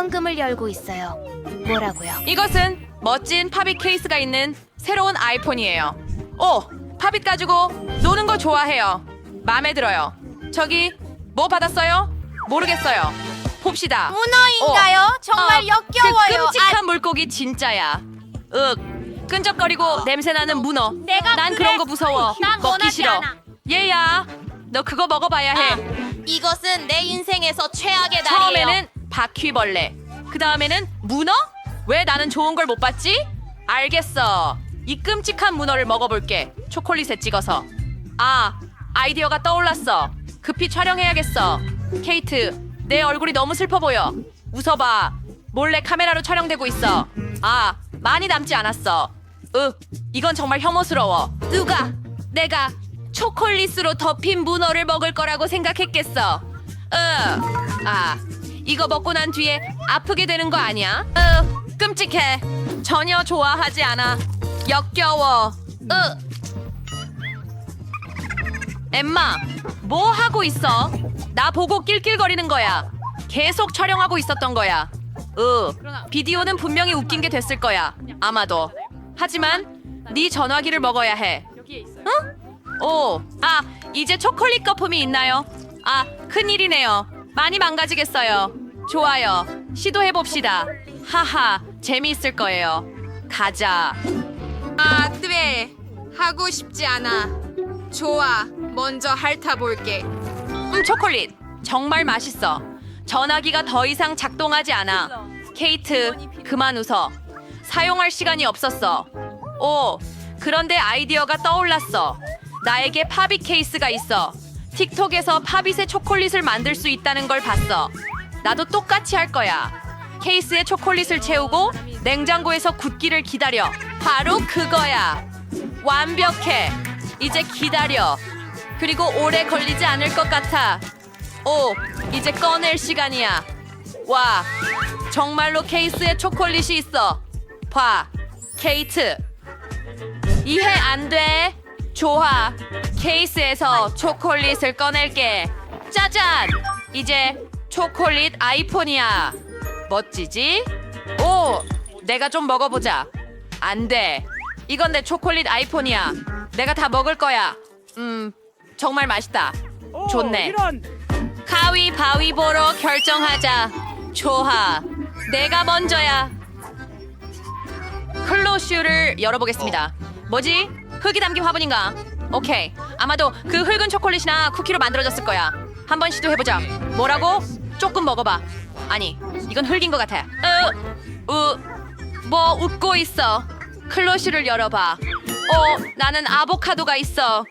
현금을 열고 있어요. 뭐라고요? 이것은 멋진 팝잇 케이스가 있는 새로운 아이폰이에요. 오, 팝잇 가지고 노는 거 좋아해요. 마음에 들어요. 저기 뭐 받았어요? 모르겠어요. 봅시다. 문어인가요? 정말 어, 역겨워요. 그 끔찍한 물고기 진짜야. 윽, 끈적거리고 냄새나는 문어. 내가 난 그래. 그런 거 무서워. 난 먹기 원하지 싫어. 않아. 얘야, 너 그거 먹어봐야 해. 이것은 내 인생에서 최악의 처음에는 바퀴벌레. 그 다음에는 문어? 왜 나는 좋은 걸 못 봤지? 알겠어. 이 끔찍한 문어를 먹어볼게. 초콜릿에 찍어서. 아, 아이디어가 떠올랐어. 급히 촬영해야겠어. 케이트, 내 얼굴이 너무 슬퍼 보여. 웃어봐. 몰래 카메라로 촬영되고 있어. 아, 많이 남지 않았어. 으, 이건 정말 혐오스러워. 누가 내가 초콜릿으로 덮인 문어를 먹을 거라고 생각했겠어. 으, 아, 이거 먹고 난 뒤에 아프게 되는 거 아니야? 으, 끔찍해. 전혀 좋아하지 않아. 역겨워. 으. 엠마, 뭐 하고 있어? 나 보고 낄낄거리는 거야. 계속 촬영하고 있었던 거야. 으, 비디오는 분명히 웃긴 게 됐을 거야. 아마도. 하지만 네 전화기를 먹어야 해. 응? 오, 아, 이제 초콜릿 거품이 있나요? 아, 큰일이네요. 많이 망가지겠어요. 좋아요. 시도해 봅시다. 하하, 재미있을 거예요. 가자. 아, 네. 하고 싶지 않아. 좋아. 먼저 핥아볼게. 음, 초콜릿. 정말 맛있어. 전화기가 더 이상 작동하지 않아. 케이트, 그만 웃어. 사용할 시간이 없었어. 오, 그런데 아이디어가 떠올랐어. 나에게 팝잇 케이스가 있어. 틱톡에서 팝잇의 초콜릿을 만들 수 있다는 걸 봤어. 나도 똑같이 할 거야. 케이스에 초콜릿을 채우고 냉장고에서 굳기를 기다려. 바로 그거야. 완벽해. 이제 기다려. 그리고 오래 걸리지 않을 것 같아. 오, 이제 꺼낼 시간이야. 와, 정말로 케이스에 초콜릿이 있어. 봐, 케이트. 이해 안 돼? 좋아. 케이스에서 초콜릿을 꺼낼게. 짜잔! 이제 초콜릿 아이폰이야. 멋지지? 오, 내가 좀 먹어보자. 안 돼. 이건 내 초콜릿 아이폰이야. 내가 다 먹을 거야. 음, 정말 맛있다. 좋네. 가위 바위보로 결정하자. 좋아. 내가 먼저야. 클로슈를 열어보겠습니다. 뭐지? 흙이 담긴 화분인가? 오케이. 아마도 그 흙은 초콜릿이나 쿠키로 만들어졌을 거야. 한번 시도해보자. 뭐라고? 조금 먹어봐. 아니, 이건 흙인 것 같아. 으, 으, 뭐 웃고 있어. 클로슈를 열어봐. 어, 나는 아보카도가 있어.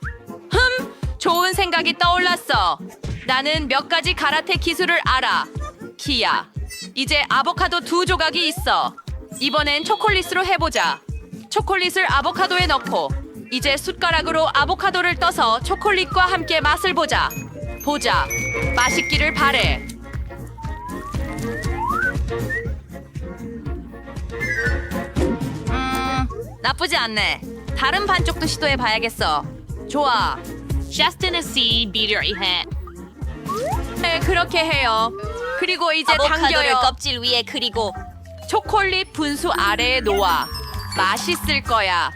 흠, 좋은 생각이 떠올랐어. 나는 몇 가지 가라테 기술을 알아. 키야. 이제 아보카도 두 조각이 있어. 이번엔 초콜릿으로 해보자. 초콜릿을 아보카도에 넣고 이제 숟가락으로 아보카도를 떠서 초콜릿과 함께 맛을 보자. 보자. 맛있기를 바래. 음, 나쁘지 않네. 다른 반쪽도 시도해 봐야겠어. 좋아. Just in a seed beater hat. 네, 그렇게 해요. 그리고 이제 당겨요. 껍질 위에 그리고 초콜릿 분수 아래에 놓아. 맛있을 거야.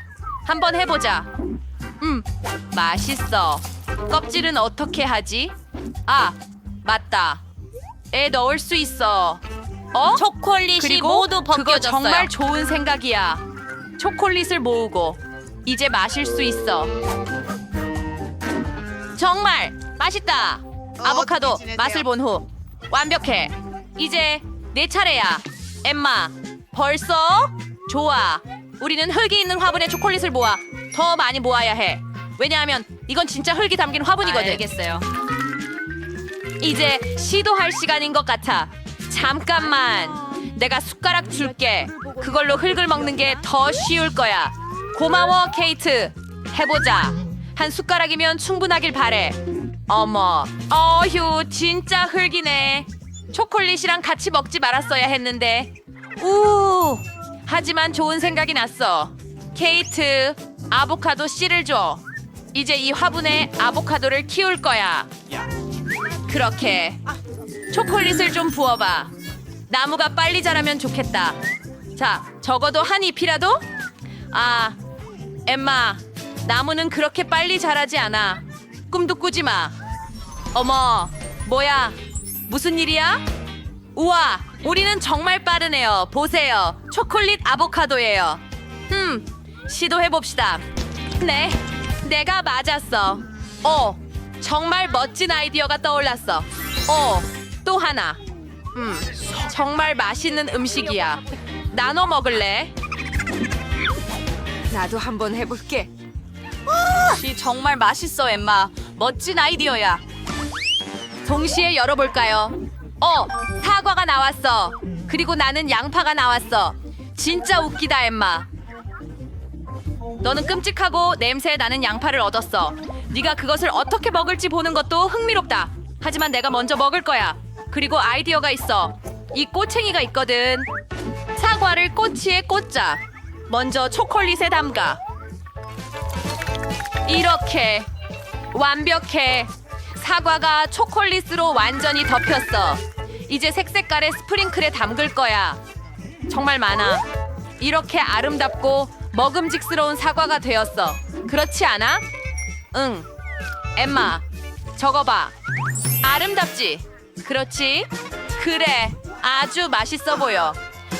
한번 해보자. 음, 맛있어. 껍질은 어떻게 하지? 아, 맞다. 에 넣을 수 있어. 어? 초콜릿이 그리고 모두 그거 벗겨졌어요. 정말 좋은 생각이야. 초콜릿을 모으고 이제 마실 수 있어. 정말 맛있다. 아보카도 어떻게 지내세요? 맛을 본 후 완벽해. 이제 내 차례야. 엠마, 벌써? 좋아. 우리는 흙이 있는 화분에 초콜릿을 모아 더 많이 모아야 해. 왜냐하면 이건 진짜 흙이 담긴 화분이거든. 알겠어요. 이제 시도할 시간인 것 같아. 잠깐만. 내가 숟가락 줄게. 그걸로 흙을 먹는 게 더 쉬울 거야. 고마워, 케이트. 해보자. 한 숟가락이면 충분하길 바래. 어머, 어휴, 진짜 흙이네. 초콜릿이랑 같이 먹지 말았어야 했는데. 우. 하지만 좋은 생각이 났어. 케이트, 아보카도 씨를 줘. 이제 이 화분에 아보카도를 키울 거야. 그렇게 초콜릿을 좀 부어봐. 나무가 빨리 자라면 좋겠다. 자, 적어도 한 잎이라도? 아, 엠마, 나무는 그렇게 빨리 자라지 않아. 꿈도 꾸지 마. 어머, 뭐야? 무슨 일이야? 우와, 우리는 정말 빠르네요. 보세요. 초콜릿 아보카도예요. 음, 시도해봅시다. 네, 내가 맞았어. 오, 정말 멋진 아이디어가 떠올랐어. 오, 또 하나. 음, 정말 맛있는 음식이야. 나눠 먹을래? 나도 한번 해볼게. 이 정말 맛있어, 엠마. 멋진 아이디어야. 동시에 열어볼까요? 어, 사과가 나왔어. 그리고 나는 양파가 나왔어. 진짜 웃기다, 엠마. 너는 끔찍하고 냄새 나는 양파를 얻었어. 네가 그것을 어떻게 먹을지 보는 것도 흥미롭다. 하지만 내가 먼저 먹을 거야. 그리고 아이디어가 있어. 이 꼬챙이가 있거든. 사과를 꼬치에 꽂자. 먼저 초콜릿에 담가. 이렇게 완벽해. 사과가 초콜릿으로 완전히 덮였어. 이제 색색깔의 스프링클에 담글 거야. 정말 많아. 이렇게 아름답고 먹음직스러운 사과가 되었어. 그렇지 않아? 응. 엠마, 저거 봐. 아름답지? 그렇지? 그래. 아주 맛있어 보여.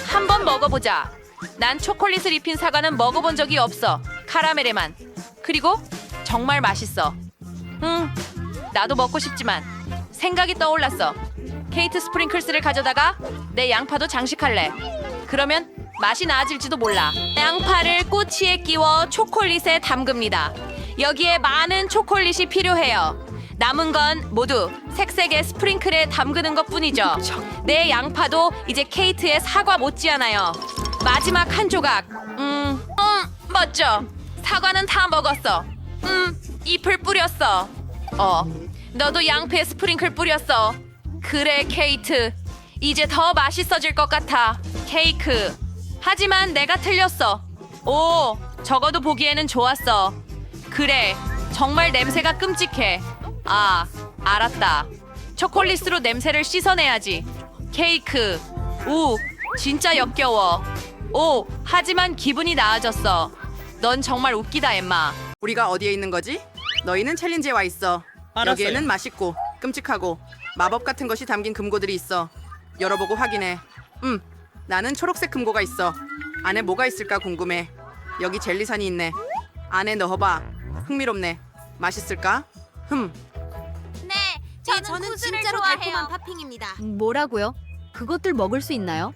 한번 먹어보자. 난 초콜릿을 입힌 사과는 먹어본 적이 없어. 카라멜에만. 그리고 정말 맛있어. 응, 나도 먹고 싶지만 생각이 떠올랐어. 케이트 스프링클스를 가져다가 내 양파도 장식할래. 그러면 맛이 나아질지도 몰라. 양파를 꼬치에 끼워 초콜릿에 담급니다. 여기에 많은 초콜릿이 필요해요. 남은 건 모두 색색의 스프링클에 담그는 것 뿐이죠. 내 양파도 이제 케이트의 사과 못지않아요. 마지막 한 조각. 음, 음, 멋져. 사과는 다 먹었어. 음, 잎을 뿌렸어. 어, 너도 양패 스프링클 뿌렸어. 그래, 케이트. 이제 더 맛있어질 것 같아. 케이크. 하지만 내가 틀렸어. 오, 적어도 보기에는 좋았어. 그래, 정말 냄새가 끔찍해. 아, 알았다. 초콜릿으로 냄새를 씻어내야지. 케이크. 우, 진짜 역겨워. 오, 하지만 기분이 나아졌어. 넌 정말 웃기다, 엠마. 우리가 어디에 있는 거지? 너희는 챌린지에 와 있어. 알았어요. 여기에는 맛있고 끔찍하고 마법 같은 것이 담긴 금고들이 있어. 열어보고 확인해. 음, 나는 초록색 금고가 있어. 안에 뭐가 있을까 궁금해. 여기 젤리산이 있네. 안에 넣어봐. 흥미롭네. 맛있을까? 흠. 네, 저는, 진짜로 달콤한 팥핑입니다. 뭐라고요? 그것들 먹을 수 있나요?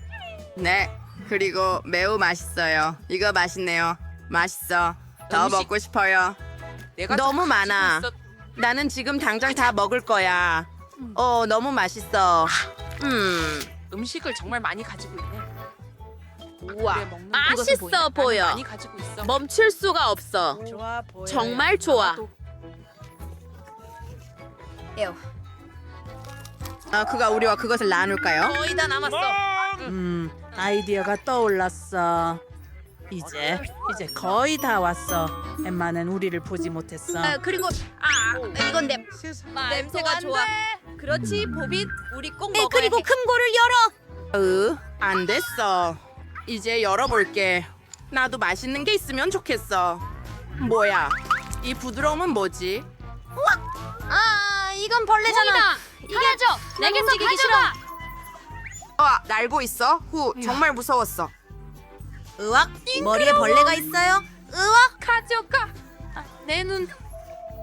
네. 그리고 매우 맛있어요. 이거 맛있네요. 맛있어. 더 음식- 먹고 싶어요. 내가 너무 많아. 나는 지금 당장 다 먹을 거야. 어, 너무 맛있어. 음. 음식을 정말 많이 가지고 있네. 우와. 맛있어 보여. 많이 가지고 있어. 멈출 수가 없어. 정말 좋아. 아, 그가 우리와 그것을 나눌까요? 거의 다 남았어. 음, 아이디어가 떠올랐어. 이제 이제 거의 다 왔어. 엠마는 우리를 보지 못했어. 그리고 아, 이건 내 냄새가 좋아. 그렇지, 보빗. 우리 꼭 네, 먹어야 그리고 해. 금고를 열어. 으, 안 됐어. 이제 열어볼게. 나도 맛있는 게 있으면 좋겠어. 뭐야? 이 부드러움은 뭐지? 아, 이건 벌레잖아. 이겨줘. 내게서 움직이기 싫어. 아, 날고 있어? 후, 정말 무서웠어. 으악, 머리에 벌레가 있어요. 으악. 가져가. 내 눈.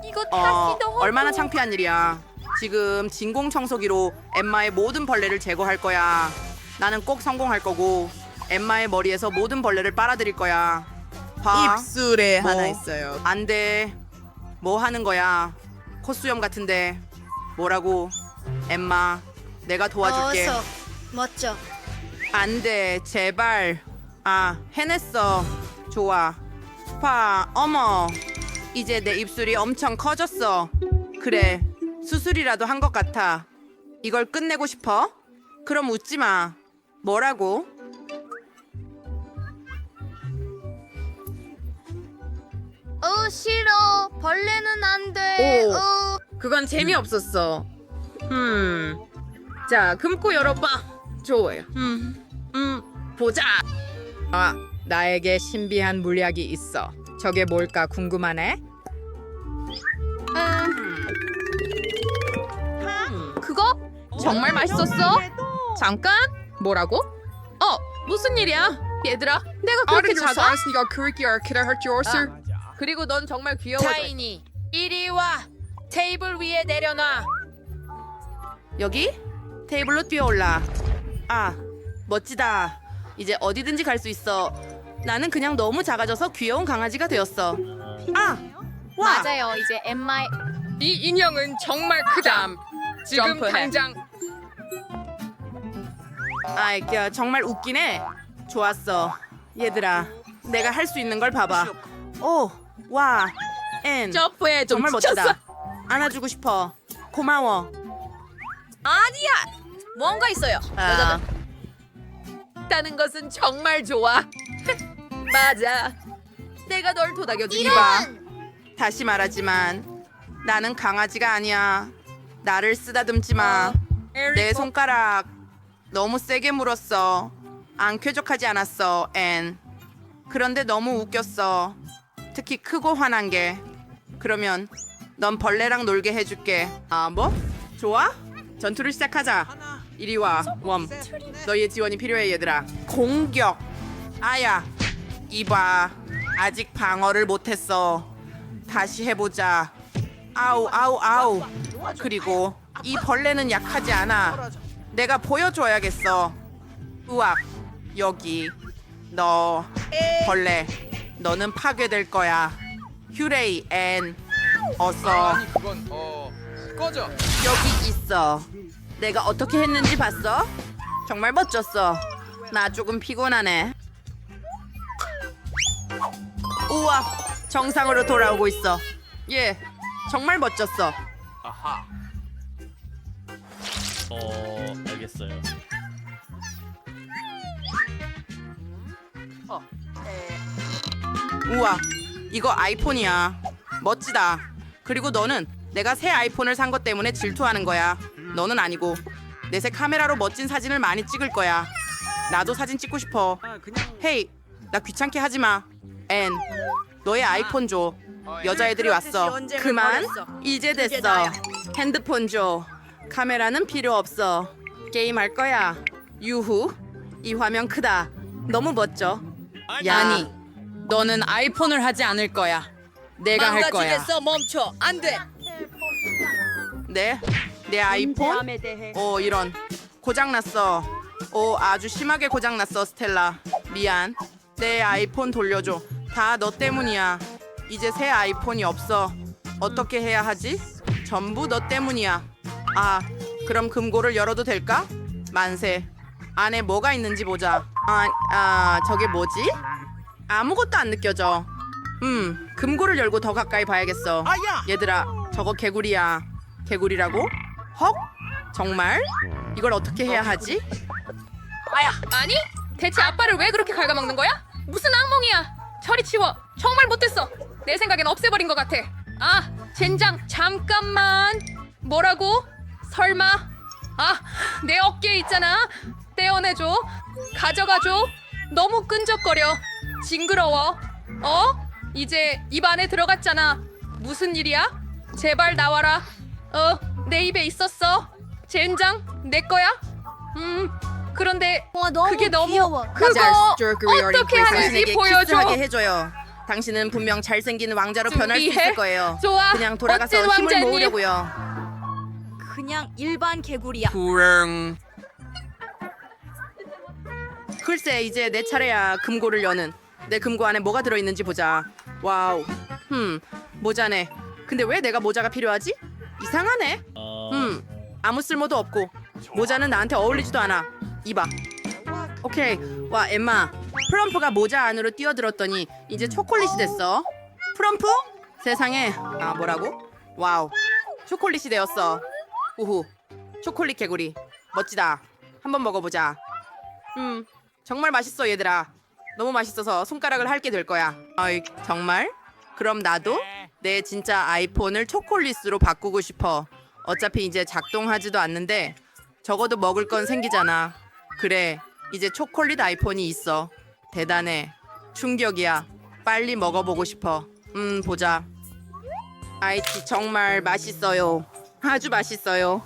이거 어, 얼마나 창피한 일이야. 지금 진공 청소기로 엠마의 모든 벌레를 제거할 거야. 나는 꼭 성공할 거고 엠마의 머리에서 모든 벌레를 빨아들일 거야. 봐. 입술에 뭐? 하나 있어요. 안 돼. 뭐 하는 거야? 콧수염 같은데. 뭐라고? 엠마, 내가 도와줄게. 어서. 멋져. 안 돼, 제발. 아, 해냈어. 좋아. 봐, 어머. 이제 내 입술이 엄청 커졌어. 그래, 수술이라도 한 것 같아. 이걸 끝내고 싶어? 그럼 웃지 마. 뭐라고? 어, 싫어. 벌레는 안 돼. 오. 어. 그건 재미없었어. 음. 자, 금고 열어봐. 좋아요. 음, 음, 보자. 아, 나에게 신비한 물약이 있어. 저게 뭘까 궁금하네. 음, 그거 정말 맛있었어? 잠깐, 뭐라고? 어, 무슨 일이야? 얘들아, 내가 그렇게 작아? 그리고 넌 정말 귀여워. 타이니, 이리 와. 테이블 위에 내려놔. 여기 테이블로 뛰어올라. 아, 멋지다. 이제 어디든지 갈 수 있어. 나는 그냥 너무 작아져서 귀여운 강아지가 되었어. 아, 와. 맞아요. 이제 엠마의 이 인형은 정말 크다. 지금. 당장 아이, 야, 정말 웃기네. 좋았어. 얘들아, 내가 할 수 있는 걸 봐봐. 오, 와, 앤. 점프해 좀 정말 멋지다. 안아주고 싶어. 고마워. 아니야. 뭔가 있어요. 아, 있다는 것은 정말 좋아. 맞아. 내가 널 도닥여주니 이봐. 다시 말하지만 나는 강아지가 아니야. 나를 쓰다듬지 마. 내 손가락 너무 세게 물었어. 안 쾌적하지 않았어, 앤. 그런데 너무 웃겼어. 특히 크고 화난 게. 그러면 넌 벌레랑 놀게 해줄게. 아, 뭐? 좋아? 전투를 시작하자. 이리 와, 웜. 너희의 지원이 필요해, 얘들아. 공격. 아야, 이봐. 아직 방어를 못했어. 다시 해보자. 아우, 아우, 아우. 그리고 이 벌레는 약하지 않아. 내가 보여줘야겠어. 우악, 여기. 너, 벌레. 너는 파괴될 거야. 휴레이, 앤. 어서. 그건 어 꺼져. 여기 있어. 내가 어떻게 했는지 봤어? 정말 멋졌어. 나 조금 피곤하네. 우와, 정상으로 돌아오고 있어. 예, 정말 멋졌어. 아하. 어 알겠어요. 우와, 이거 아이폰이야. 멋지다. 그리고 너는 내가 새 아이폰을 산 것 때문에 질투하는 거야. 너는 아니고 내 새 카메라로 멋진 사진을 많이 찍을 거야. 나도 사진 찍고 싶어. 헤이, 나 귀찮게 하지 마. 앤, 너의 아이폰 줘. 여자애들이 왔어. 그만. 이제 됐어. 핸드폰 줘. 카메라는 필요 없어. 게임 할 거야. 유후. 이 화면 크다. 너무 멋져. 야니, 너는 아이폰을 하지 않을 거야. 내가 할 거야. 멈춰. 안 돼. 네? 내 아이폰? 오 이런 고장 났어. 오 아주 심하게 고장 났어 스텔라. 미안. 내 아이폰 돌려줘. 다 너 때문이야. 이제 새 아이폰이 없어. 어떻게 해야 하지? 전부 너 때문이야. 아 그럼 금고를 열어도 될까? 만세. 안에 뭐가 있는지 보자. 아, 아 저게 뭐지? 아무것도 안 느껴져. 음, 금고를 열고 더 가까이 봐야겠어. 얘들아, 저거 개구리야. 개구리라고? 헉? 정말? 이걸 어떻게 해야 하지? 아니? 대체 아빠를 왜 그렇게 갉아먹는 거야? 무슨 악몽이야? 저리 치워. 정말 못됐어. 내 생각엔 없애버린 것 같아. 아, 젠장. 잠깐만. 뭐라고? 설마? 아, 내 어깨에 있잖아. 떼어내줘. 가져가줘. 너무 끈적거려. 징그러워. 어? 이제 입 안에 들어갔잖아. 무슨 일이야? 제발 나와라. 어, 내 입에 있었어. 젠장, 내 거야? 음, 그런데 와 너무 그게 너무 귀여워. 그거 어떻게 하는지 보여줘. 키스하게 해줘요. 당신은 분명 잘생긴 왕자로 변할 수 준비해. 있을 거예요. 좋아. 그냥 돌아가서 멋진 힘을 왕자님. 모으려고요. 그냥 일반 개구리야. 불응. 글쎄 이제 내 차례야 금고를 여는 내 금고 안에 뭐가 들어있는지 보자 와우 흠 모자네 근데 왜 내가 모자가 필요하지? 이상하네 어, 음 아무 쓸모도 없고. 모자는 나한테 어울리지도 않아. 이봐. 오케이. 와 엠마. 프럼프가 모자 안으로 뛰어들었더니 이제 초콜릿이 됐어. 프럼프? 세상에. 아 뭐라고? 와우. 초콜릿이 되었어. 우후. 초콜릿 개구리. 멋지다. 한번 먹어보자. 음 정말 맛있어 얘들아. 너무 맛있어서 손가락을 핥게 될 거야. 어이 정말? 그럼 나도 내 진짜 아이폰을 초콜릿으로 바꾸고 싶어 어차피 이제 작동하지도 않는데 적어도 먹을 건 생기잖아 그래, 이제 초콜릿 아이폰이 있어. 대단해. 충격이야. 빨리 먹어보고 싶어. 음, 보자. 아이티 정말 맛있어요. 아주 맛있어요.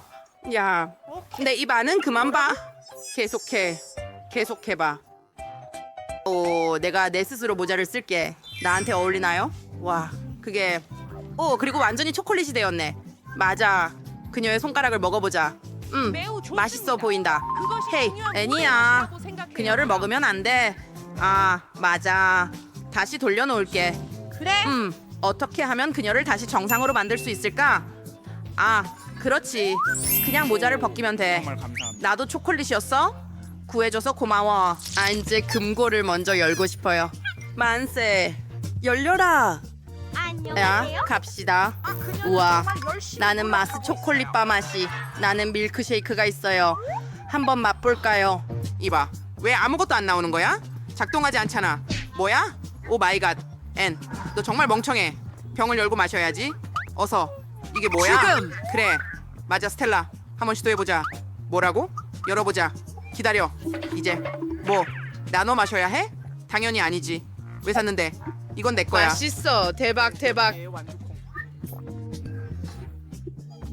야, 내 입 안은 그만 봐. 계속해. 계속해봐. 오, 내가 내 스스로 모자를 쓸게. 나한테 어울리나요? 와, 그게. 오, 그리고 완전히 초콜릿이 되었네. 맞아. 그녀의 손가락을 먹어보자. 음, 맛있어 보인다. 헤이, 애니야. 그녀를 먹으면 안 돼. 아, 맞아. 다시 돌려놓을게. 그래? 음, 어떻게 하면 그녀를 다시 정상으로 만들 수 있을까? 아, 그렇지. 그냥 모자를 벗기면 돼. 정말 감사합니다. 나도 초콜릿이었어? 구해줘서 고마워. 아, 이제 금고를 먼저 열고 싶어요. 만세. 열려라. 야, 갑시다. 우와, 나는 마스 초콜릿 바 맛이. 나는 밀크쉐이크가 있어요. 한번 맛볼까요? 이봐, 왜 아무것도 안 나오는 거야? 작동하지 않잖아. 뭐야? 오 마이 갓. 앤, 너 정말 멍청해. 병을 열고 마셔야지. 어서. 이게 뭐야? 지금. 그래. 맞아, 스텔라. 한번 시도해보자. 뭐라고? 열어보자. 기다려. 이제 뭐 나눠 마셔야 해? 당연히 아니지. 왜 샀는데? 이건 내 거야. 맛있어. 대박 대박.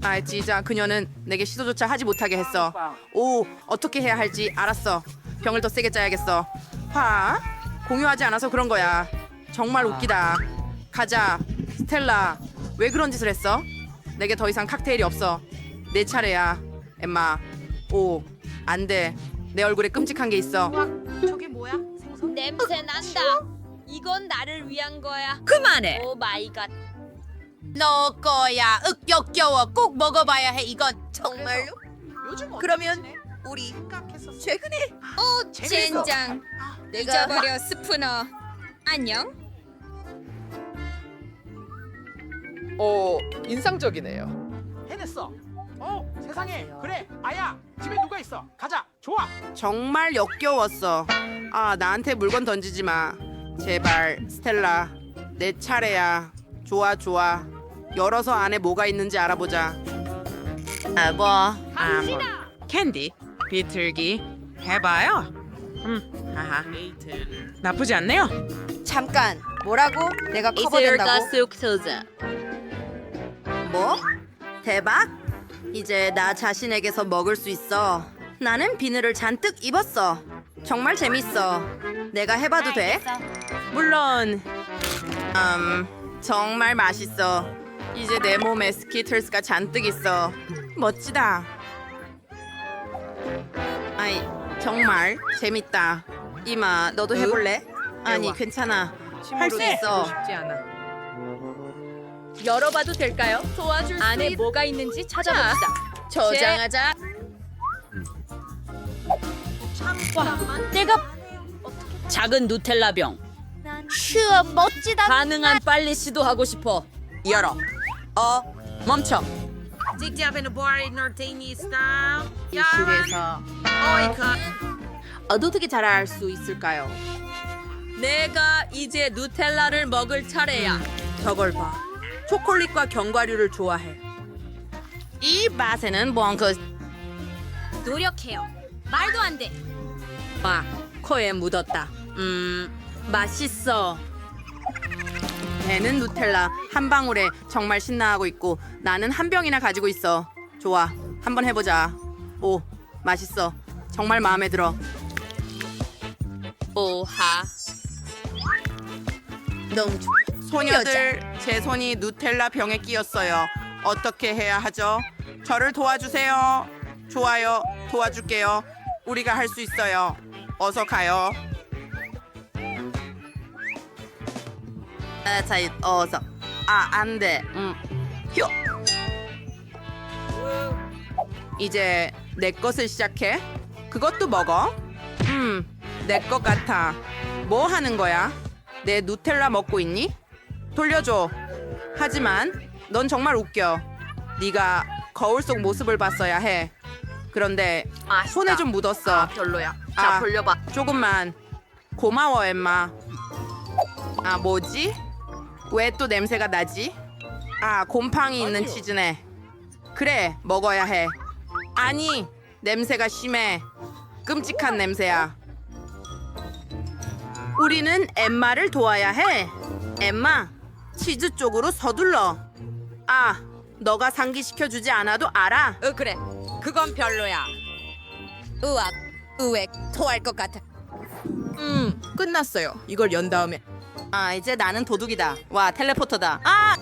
아 진짜 그녀는 내게 시도조차 하지 못하게 했어. 오 어떻게 해야 할지 알았어. 병을 더 세게 짜야겠어. 화 공유하지 않아서 그런 거야. 정말 웃기다. 가자 스텔라. 왜 그런 짓을 했어? 내게 더 이상 칵테일이 없어. 내 차례야. 엠마. 오 안돼. 내 얼굴에 끔찍한 게 있어. 냄새 난다. 이건 나를 위한 거야. 그만해. 오 마이 갓. 너 거야. 윽 역겨워. 꼭 먹어봐야 해. 이건 정말로? 그러면 우리 최근에 오 젠장. 내가 잊어버려 스푸너. 안녕. 어, 인상적이네요. 해냈어. 어, 세상에. 그래. 아야, 집에 누가 있어? 가자. 좋아. 정말 역겨웠어. 아, 나한테 물건 던지지 마. 제발, 스텔라. 내 차례야. 좋아, 좋아. 열어서 안에 뭐가 있는지 알아보자. 아, 뭐. 아, 뭐. 캔디, 비틀기. 해봐요. 음, 하하. 나쁘지 않네요. 잠깐. 뭐라고? 내가 이슬가 쑥소자. 뭐? 대박? 이제 나 자신에게서 먹을 수 있어. 나는 비늘을 잔뜩 입었어. 정말 재밌어. 내가 해봐도 돼? 물론. 음, 정말 맛있어. 이제 내 몸에 스키틀스가 잔뜩 있어. 멋지다. 아이, 정말 재밌다. 이마, 너도 해볼래? 아니, 괜찮아. 할 수 있어. 열어봐도 될까요? 도와줄 안에 뭐가 있는지 찾아봅시다. 저장하자. 내가 작은 누텔라 병. 슈 멋지다. 가능한 빨리 시도하고 싶어. 열어. 어, 멈춰. 어떻게 잘할 수 있을까요? 내가 이제 누텔라를 먹을 차례야. 저걸 봐. 초콜릿과 견과류를 좋아해. 이 맛에는 뭔그 노력해요. 말도 안 돼. 아, 코에 묻었다. 음, 맛있어. 배는 누텔라 한 방울에 정말 신나하고 있고 나는 한 병이나 가지고 있어. 좋아, 한번 해보자. 오, 맛있어. 정말 마음에 들어. 오하. 너무 좋. 소녀들, 제 손이 누텔라 병에 끼었어요. 어떻게 해야 하죠? 저를 도와주세요. 좋아요, 도와줄게요. 우리가 할 수 있어요. 어서 가요. 아, 자, 어서. 아, 안 돼. 음. 휴. 이제 내 것을 시작해. 그것도 먹어. 음, 내 것 같아. 뭐 하는 거야? 내 누텔라 먹고 있니? 돌려줘. 하지만 넌 정말 웃겨. 네가 거울 속 모습을 봤어야 해. 그런데 손에 좀 묻었어. 별로야. 아, 돌려봐. 조금만. 고마워, 엠마. 아, 뭐지? 왜 또 냄새가 나지? 아, 곰팡이 있는 치즈네. 그래, 먹어야 해. 아니, 냄새가 심해. 끔찍한 냄새야. 우리는 엠마를 도와야 해. 엠마, 치즈 쪽으로 서둘러. 아, 너가 상기시켜 주지 않아도 알아. 어 그래. 그건 별로야. 으악, 으액, 토할 것 같아. 음, 끝났어요. 이걸 연 다음에. 아, 이제 나는 도둑이다. 와, 텔레포터다. 아,